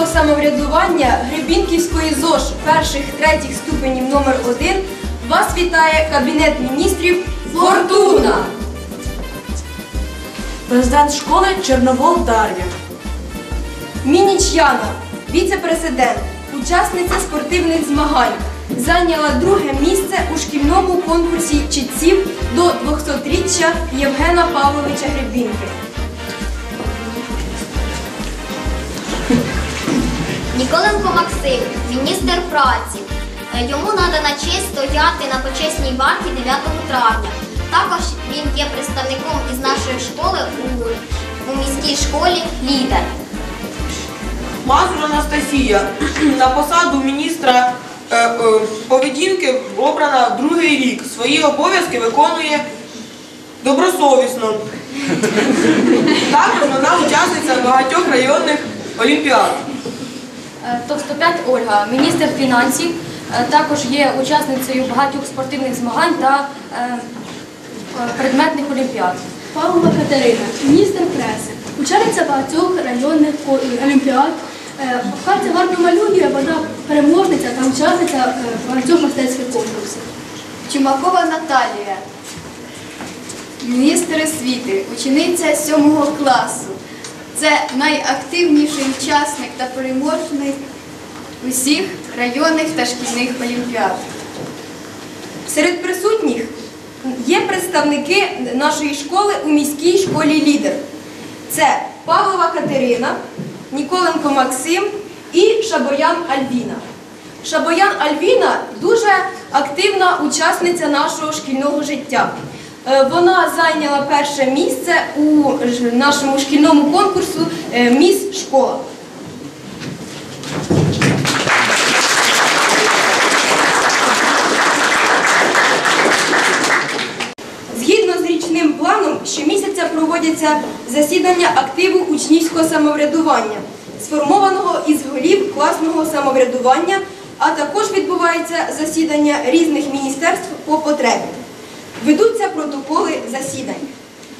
учнівського самоврядування Гребінківської ЗОЖ перших третіх ступенів номер 1 вас вітає Кабінет міністрів Фортуна! Президент школи Чорновол Дар'я. Мініч Яна, віце-президент, учасниця спортивних змагань, зайняла друге місце у шкільному конкурсі читців до 200-річчя Євгена Павловича Гребінки. Ніколенко Максим, міністр праці. Е, Йому надана честь стояти на почесній варті 9 травня. Також він є представником із нашої школи у, у міській школі лідер. Мазур Анастасія на посаду міністра е, е, поведінки обрана другий рік. Свої обов'язки виконує добросовісно. Також вона учасниця багатьох районних олімпіад. Е, Товстопят Ольга, міністр фінансів, е, також є учасницею багатьох спортивних змагань та е, предметних олімпіад. Павлова Катерина, міністр преси, учениця багатьох районних олімпіад. Е, Хатя гарно малює, вона переможниця та учасниця багатьох мистецьких конкурсів. Чумакова Наталія, міністр освіти, учениця 7 класу. Це найактивніший учасник та переможник усіх районних та шкільних олімпіад. Серед присутніх є представники нашої школи у міській школі лідер. Це Павлова Катерина, Ніколенко Максим і Шабоян Альвіна. Шабоян Альвіна дуже активна учасниця нашого шкільного життя. Е, Вона зайняла перше місце у нашому шкільному конкурсу е, Міс Школа. Згідно з річним планом, щомісяця проводяться засідання активу учнівського самоврядування, сформованого із голів класного самоврядування, а також відбувається засідання різних міністерств по потребі. Ведуться протоколи засідань.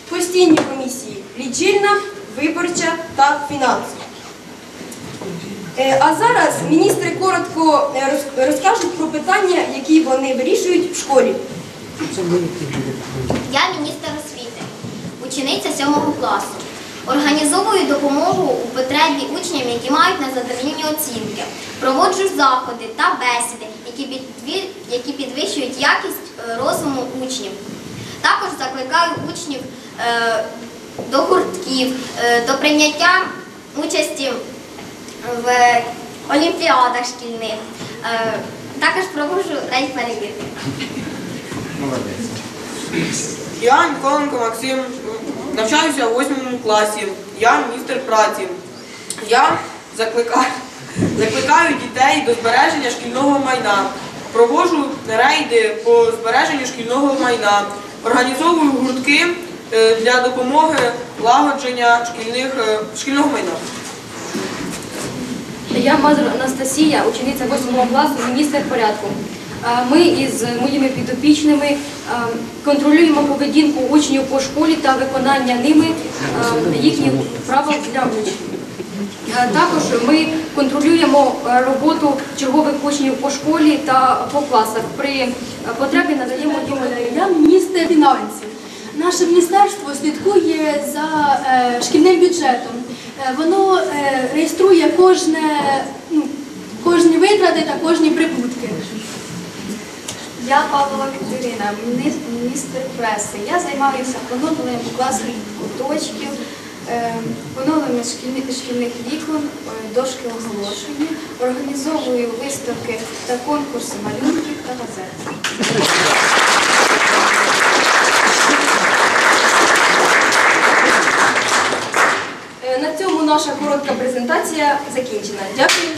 Постійні комісії лічильна, виборча та фінансова. Е, А зараз міністри коротко е, розкажуть про питання, які вони вирішують в школі. Я міністр освіти, учениця 7 класу. Організовую допомогу у потребі учням, які мають незадовільні оцінки. Проводжу заходи та бесіди, які, підвищують якість розуму учнів. Також закликаю учнів е, до гуртків, е, до прийняття участі в олімпіадах шкільних. Е, також проводжу рейд-перевірки. Я Ніколенко Максим, навчаюся у 8 класі. Я міністр праці. Я закликаю, закликаю дітей до збереження шкільного майна. Проводжу рейди по збереженню шкільного майна. Організовую гуртки е, для допомоги лагодження шкільних, е, шкільного майна. Я Мазур Анастасія, учениця 8 класу, міністр порядку. Е, Ми із моїми підопічними контролюємо поведінку учнів по школі та виконання ними їхніх правил для учнів. Е, Також ми контролюємо е, роботу чергових учнів по школі та по класах. При потребі надаємо їм міністр фінансів. Наше міністерство слідкує за е, шкільним бюджетом. Воно реєструє ну, кожні витрати та кожні прибутки. Я Павлова Катерина, міністр, преси. Я займаюся поновленням класних куточків, е, поновленням шкільних, вікон, е, дошки оголошення, організовую виставки та конкурси малюнків та газет. Е, На цьому наша коротка презентація закінчена. Дякую.